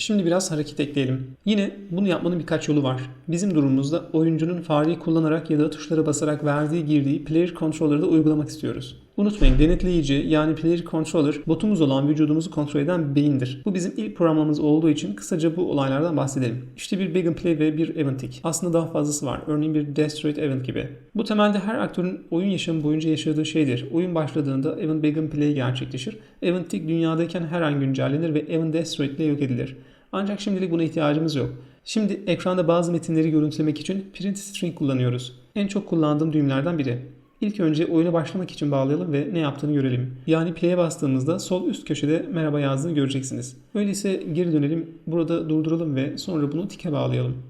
Şimdi biraz hareket ekleyelim. Yine bunu yapmanın birkaç yolu var. Bizim durumumuzda oyuncunun fareyi kullanarak ya da tuşlara basarak verdiği girdiği player controller'ı da uygulamak istiyoruz. Unutmayın denetleyici yani player controller botumuz olan vücudumuzu kontrol eden beyindir. Bu bizim ilk programımız olduğu için kısaca bu olaylardan bahsedelim. İşte bir Big and Play ve bir Event Tick. Aslında daha fazlası var. Örneğin bir Destroyed Event gibi. Bu temelde her aktörün oyun yaşamı boyunca yaşadığı şeydir. Oyun başladığında Event Big and Play gerçekleşir. Event Tick dünyadayken her an güncellenir ve Event Destroyed ile yok edilir. Ancak şimdilik buna ihtiyacımız yok. Şimdi ekranda bazı metinleri görüntülemek için print string kullanıyoruz. En çok kullandığım düğümlerden biri. İlk önce oyuna başlamak için bağlayalım ve ne yaptığını görelim. Yani play'e bastığımızda sol üst köşede merhaba yazdığını göreceksiniz. Öyleyse geri dönelim, burada durduralım ve sonra bunu tike bağlayalım.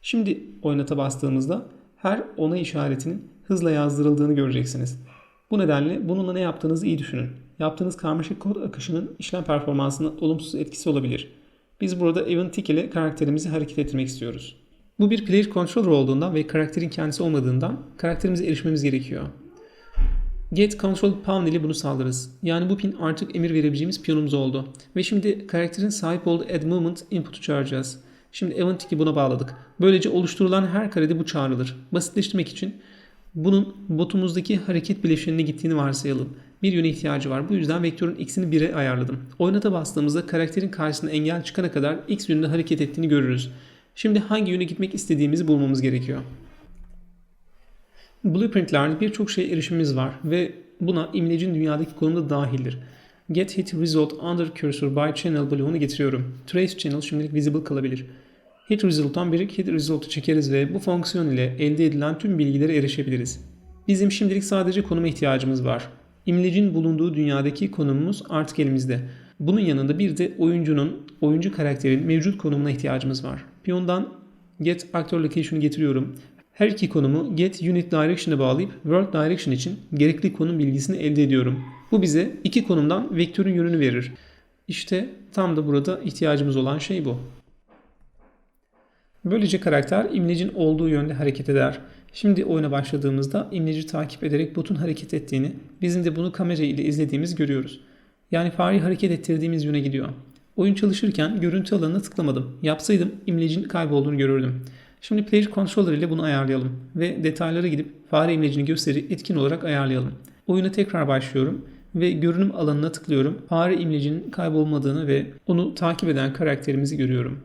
Şimdi oynata bastığımızda her onay işaretinin hızla yazdırıldığını göreceksiniz. Bu nedenle bununla ne yaptığınızı iyi düşünün. Yaptığınız karmaşık kod akışının işlem performansına olumsuz etkisi olabilir. Biz burada event tick ile karakterimizi hareket ettirmek istiyoruz. Bu bir player controller olduğundan ve karakterin kendisi olmadığından karakterimize erişmemiz gerekiyor. Get control pawn ile bunu sağlarız. Yani bu pin artık emir verebileceğimiz piyonumuz oldu. Ve şimdi karakterin sahip olduğu add movement input'u çağıracağız. Şimdi event tick'i buna bağladık. Böylece oluşturulan her karede bu çağrılır. Basitleştirmek için bunun botumuzdaki hareket bileşenine gittiğini varsayalım. Bir yöne ihtiyacı var. Bu yüzden vektörün x'ini 1'e ayarladım. Oynata bastığımızda karakterin karşısına engel çıkana kadar x yönünde hareket ettiğini görürüz. Şimdi hangi yöne gitmek istediğimizi bulmamız gerekiyor. Blueprintlerde birçok şeye erişimimiz var ve buna imlecin dünyadaki konumu da dahildir. Get hit result under cursor by channel bloğunu getiriyorum. Trace channel şimdilik visible kalabilir. Hit result'tan bir hit result'u çekeriz ve bu fonksiyon ile elde edilen tüm bilgilere erişebiliriz. Bizim şimdilik sadece konuma ihtiyacımız var. İmlecin bulunduğu dünyadaki konumumuz artık elimizde. Bunun yanında bir de oyuncunun, oyuncu karakterin mevcut konumuna ihtiyacımız var. Piyondan get actor location'ı getiriyorum. Her iki konumu get unit direction'a bağlayıp world direction için gerekli konum bilgisini elde ediyorum. Bu bize iki konumdan vektörün yönünü verir. İşte tam da burada ihtiyacımız olan şey bu. Böylece karakter imlecin olduğu yönde hareket eder. Şimdi oyuna başladığımızda imleci takip ederek botun hareket ettiğini, bizim de bunu kamera ile izlediğimiz görüyoruz. Yani fareyi hareket ettirdiğimiz yöne gidiyor. Oyun çalışırken görüntü alanına tıklamadım. Yapsaydım imlecin kaybolduğunu görürdüm. Şimdi Player Controller ile bunu ayarlayalım ve detaylara gidip fare imlecini gösteri etkin olarak ayarlayalım. Oyuna tekrar başlıyorum ve görünüm alanına tıklıyorum. Fare imlecinin kaybolmadığını ve onu takip eden karakterimizi görüyorum.